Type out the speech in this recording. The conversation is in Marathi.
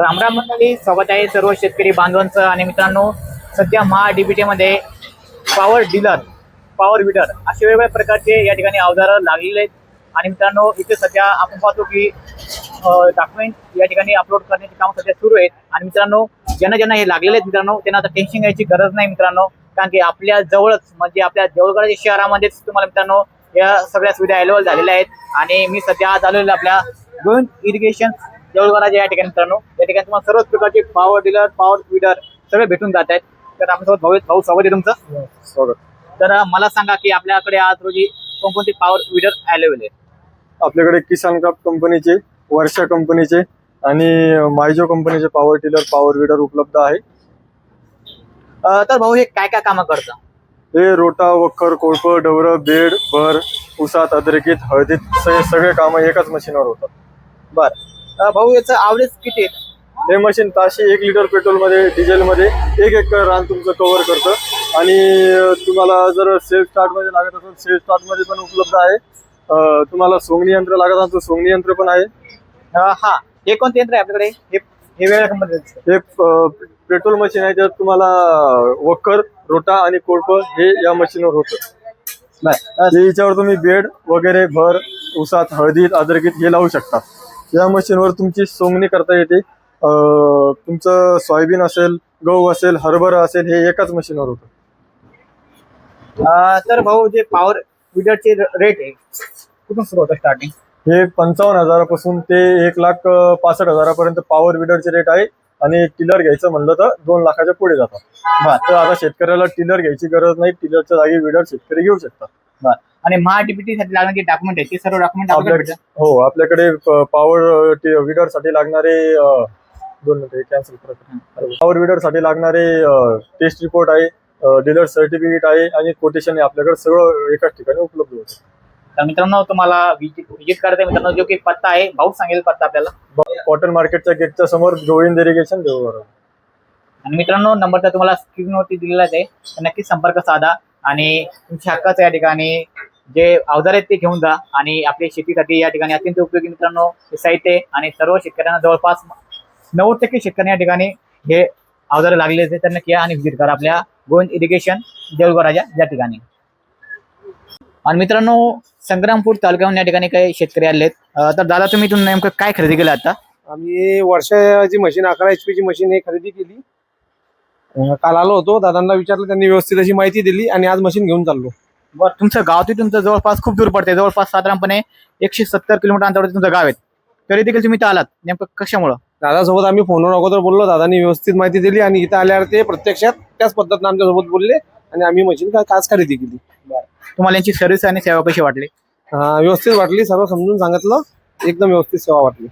रामराम मंडळी स्वागत आहे सर्व शेतकरी बांधवांचं आणि मित्रांनो सध्या महा डीबीटीमध्ये पॉवर डीलर पॉवर विडर असे वेगवेगळ्या प्रकारचे या ठिकाणी अवजारं लागलेले आहेत. आणि मित्रांनो इथे सध्या आपण पाहतो की डॉक्युमेंट या ठिकाणी अपलोड करण्याचे काम सध्या सुरू आहेत. आणि मित्रांनो ज्यांना ज्यांना हे लागलेले आहेत मित्रांनो त्यांना आता टेन्शन घ्यायची गरज नाही मित्रांनो कारण की आपल्या जवळच म्हणजे आपल्या जवळकडच्या शहरामध्येच तुम्हाला मित्रांनो या सगळ्या सुविधा अवेलेबल झालेल्या आहेत. आणि मी सध्या आज आलेलो आपल्या गोविंद इरिगेशन देऊळगडाच्या या ठिकाणी मित्रांनो. या ठिकाणी तुम्हाला सर्वच प्रकारचे पॉवर डीलर पॉवर विडर सगळे भेटून जात आहेत. तर आपल्यासोबत भाऊ. भाऊ स्वागत आहे तुमचं. स्वागत. तर मला सांगा की आपल्याकडे आज रोजी कोणकोणते पॉवर विडर अवेलेबल आहेत? आपल्याकडे किसान क्राफ्ट कंपनीचे वर्षा कंपनीचे आणि मायजो कंपनीचे पॉवर टिलर पॉवर विडर उपलब्ध आहे. अं, तर भाऊ हे काय काय कामं करतं? हे रोटा वखर कोळप डवर बेड भर उसात अद्रकीत हळदीत स- सगळे कामं एकाच मशीनवर होतात. बर. भाऊ याचं आवरेज किती आहे? हे मशीन ताशे एक लिटर पेट्रोलमध्ये डिझेलमध्ये एक एक रान तुमचं कव्हर करतं. आणि तुम्हाला जर सेल्फ स्टार्टमध्ये लागत असेल सेल्फ स्टार्टमध्ये पण उपलब्ध आहे. अं, तुम्हाला सोंगणी यंत्र लागत असेल तर सोंगणी यंत्र पण आहे. अं, हा हे कोणते यंत्र आहे आपल्याकडे? हे हे वेगळ्या कंपनीचं हे अं, पेट्रोल मशीन आहे त्यात तुम्हाला वखर रोटा आणि कोळप हे या मशीनवर होतं. बर. ते याच्यावर तुम्ही बेड वगैरे भर उसात हळदीत अद्रकीत हे लावू शकता. या मशीनवर तुमची सोंगणी करता येते. अं, तुमचं सोयाबीन असेल गहू असेल हरभरा असेल हे एकाच मशीनवर होतं. तर भाऊ जे पॉवर विडरचे रेट आहे कुठून सुरू होतं स्टार्टिंग हे पंचावन्न हजारापासून ते एक लाख पासष्ट हजारापर्यंत पॉवर विडरचे रेट आहे आणि टिलर घ्यायचं म्हणलं तर दोन लाखाच्या पुढे जातात तर आता शेतकऱ्याला टिलर घ्यायची गरज नाही टिलरच्या जागी विडर शेतकरी घेऊ शकतात. आणि महाडीबीटी साठी लागणारे डॉक्युमेंट आहेत ते सर्व डॉक्युमेंट आपल्याकडे आपल्या हो आपल्याकडे पॉवर विडरसाठी लागणारे दोन मिनिटं कॅन्सल पॉवर विडरसाठी लागणारे टेस्ट रिपोर्ट आहे डीलर सर्टिफिकेट आहे आणि कोटेशन आपल्याकडे सगळं एकाच ठिकाणी उपलब्ध होतं. तर मित्रांनो तुम्हाला विजिट करायचं आहे मित्रांनो जो की पत्ता आहे भाऊ सांगेल पत्ता आपल्याला. कॉटन मार्केटच्या गेटच्या समोर गोविंद इरिगेशन देऊळ आणि मित्रांनो नंबर तर तुम्हाला स्क्रीनवरती दिलेलाच आहे नक्कीच संपर्क साधा. आणि तुमच्या हक्काचं या ठिकाणी जे अवजार आहेत ते घेऊन जा आणि आपल्या शेतीसाठी या ठिकाणी अत्यंत उपयोगी मित्रांनो साहित्य आणि सर्व शेतकऱ्यांना जवळपास नव्वद टक्के शेतकऱ्यांना या ठिकाणी हे अवजार लागले आहेत. तर नक्की आणि व्हिजिट करा आपल्या गोविंद इरिगेशन देऊळगडाच्या या ठिकाणी. आणि मित्रांनो संग्रामपूर तालुक्याहून या ठिकाणी काही शेतकरी आले तर दादा तुम्ही इथून नेमकं काय खरेदी केलं आता? आम्ही वर्षाची मशीन अकरा एच ची मशीन हे खरेदी केली. काल आलो होतो. दादांना विचारलं त्यांनी व्यवस्थित अशी माहिती दिली आणि आज मशीन घेऊन चाललो. बरं तुमचं गाव ते तुमचं जवळपास खूप दूर पडते जवळपास साधारणपणे एकशे सत्तर किलोमीटर अंतरावर तुमचं गाव आहे. तरी देखील तुम्ही इथं आलात. नेमकं कशामुळं? दादासोबत आम्ही फोनवर अगोदर बोललो. दादांनी व्यवस्थित माहिती दिली आणि इथं आल्यावर ते प्रत्यक्षात त्याच पद्धतीनं आमच्यासोबत बोलले आणि आम्ही मशीन का आज खरेदी केली. तुम्हाला यांची सर्व्हिस आणि सेवा कशी वाटली? अं, व्यवस्थित वाटली. सर्व समजून सांगितलं. एकदम व्यवस्थित सेवा वाटली.